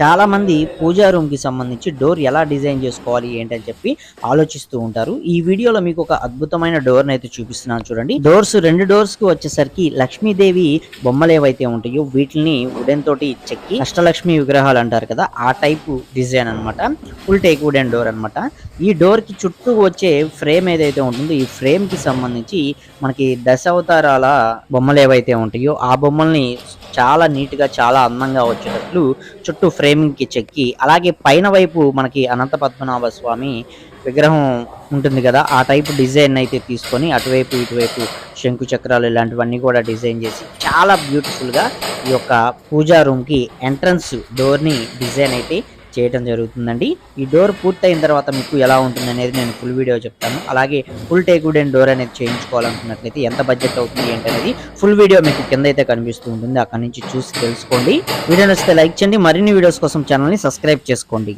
చాలా మంది పూజా రూమ్కి సంబంధించి డోర్ ఎలా డిజైన్ చేసుకోవాలి ఏంటని చెప్పి ఆలోచిస్తూ ఉంటారు. ఈ వీడియోలో మీకు ఒక అద్భుతమైన డోర్ అయితే చూపిస్తున్నాను చూడండి. డోర్స్ రెండు డోర్స్కి వచ్చేసరికి లక్ష్మీదేవి బొమ్మలు ఏవైతే ఉంటాయో వీటిని వుడెన్ తోటి చెక్కి అష్టలక్ష్మి విగ్రహాలు అంటారు కదా ఆ టైప్ డిజైన్ అన్నమాట. ఫుల్ టేక్ వుడెన్ డోర్ అన్నమాట. ఈ డోర్కి చుట్టూ వచ్చే ఫ్రేమ్ ఏదైతే ఉంటుందో ఈ ఫ్రేమ్కి సంబంధించి మనకి దశావతారాల బొమ్మలు ఏవైతే ఉంటాయో ఆ బొమ్మల్ని చాలా నీట్గా చాలా అందంగా వచ్చేటట్లు చుట్టూ ఫ్రేమింగ్కి చెక్కి అలాగే పైన వైపు మనకి అనంత పద్మనాభ స్వామి విగ్రహం ఉంటుంది కదా ఆ టైప్ డిజైన్ అయితే తీసుకొని అటువైపు ఇటువైపు శంకు చక్రాలు ఇలాంటివన్నీ కూడా డిజైన్ చేసి చాలా బ్యూటిఫుల్గా ఈ యొక్క పూజా రూమ్కి ఎంట్రన్స్ డోర్ని డిజైన్ అయితే చేయటం జరుగుతుందండి. ఈ డోర్ పూర్తయిన తర్వాత మీకు ఎలా ఉంటుంది అనేది నేను ఫుల్ వీడియో చెప్తాను. అలాగే ఫుల్ టేక్ వుడెన్ డోర్ అనేది చేయించుకోవాలనుకున్నట్లయితే ఎంత బడ్జెట్ అవుతుంది ఏంటి అనేది ఫుల్ వీడియో మీకు కింద అయితే కనిపిస్తూ ఉంటుంది. అక్కడ నుంచి చూసి తెలుసుకోండి. వీడియో నచ్చితే లైక్ చేయండి. మరిన్ని వీడియోస్ కోసం ఛానల్ని సబ్స్క్రైబ్ చేసుకోండి.